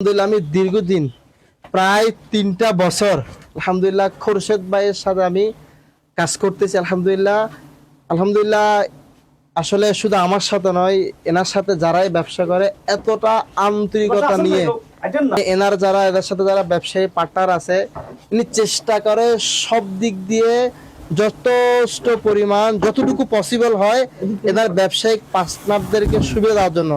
আলহামদুলিল্লাহ আমি দীর্ঘদিন প্রায় তিনটা বছর আলহামদুলিল্লাহ খোরশেদ ভাইয়ের সাথে আমি কাজ করতেছি আলহামদুলিল্লাহ। আলহামদুলিল্লাহ আসলে শুধু আমার সাথে নয় এনার সাথে যারাই ব্যবসা করে এতটা আন্তরিকতা নিয়ে এনার যারা এদের সাথে যারা ব্যবসায়ী পার্টনার আছে ইনি চেষ্টা করে সব দিক দিয়ে যথেষ্ট পরিমাণ যতটুকু পসিবল হয় এনার ব্যবসায়িক পার্টনারদেরকে সুবিধা দেওয়ার জন্য।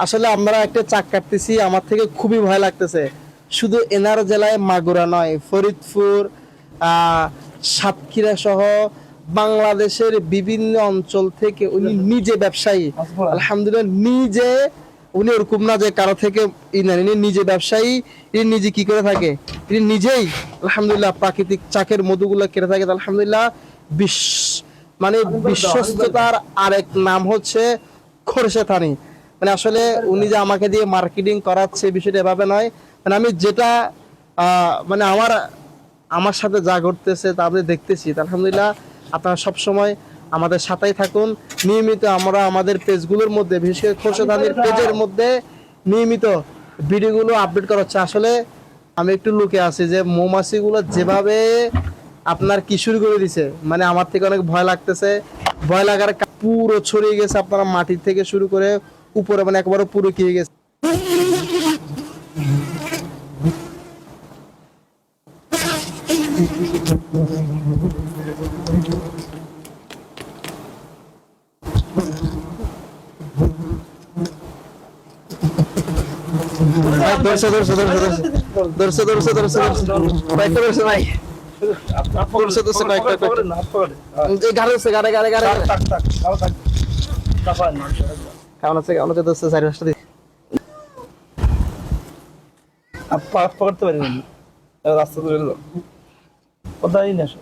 আসলে আমরা একটা চাক কাটতেছি আমার থেকে খুবই ভয় লাগতেছে। শুধু এনার জেলায় মাগুরা নয় ফরিদপুর আহ, সাতক্ষীরা সহ বাংলাদেশের বিভিন্ন অঞ্চল থেকে উনি নিজে ব্যবসায়ী। আলহামদুলিল্লাহ নিজে উনি ওরকম না যে কারও থেকে ই নেন ইনি নিজে ব্যবসায়ী ইনি নিজে কি করে থাকে? ইনি নিজেই আলহামদুলিল্লাহ প্রাকৃতিক চাকের মধুগুলো কেটে থাকে। আলহামদুলিল্লাহ বিশ্ব মানে বিশ্বস্ততার আরেক নাম হচ্ছে খরসে থানি মানে আসলে উনি যে আমাকে দিয়ে মার্কেটিং করাচ্ছে বিষয়টা এভাবে নয়। মানে আমি যেটা মানে আমার আমার সাথে যা ঘটতেছে তা আমি দেখতেছি। আলহামদুলিল্লাহ আপনারা সব সময় আমাদের সাথেই থাকুন। নিয়মিত আমরা আমাদের পেজগুলোর মধ্যে, বিশেষ করে খোরশেদানির পেজের মধ্যে নিয়মিত ভিডিওগুলো আপডেট করা হচ্ছে। আসলে আমি একটু লুকে আছি যে মৌমাছিগুলো যেভাবে আপনার কি শুরু করে দিছে মানে আমার থেকে অনেক ভয় লাগতেছে। ভয় লাগার পুরো ছড়িয়ে গেছে আপনার মাটি থেকে শুরু করে উপরে মানে একবারও পুরো খেয়ে গেছে। ধরছে ধরছে ধরছে ধরছে ধরছে কয়েকটা ধরছে ভাই। ধরছে ধরছে কয়েকটা কয়েকটা। গাড়ে গাড়ে গাড়ে গাড়ে। এখন হচ্ছে এখন হচ্ছে দশ চারি পাঁচটা পকড়তে পারিনি। রাস্তা ধরে কোথায় নিয়ে আসো?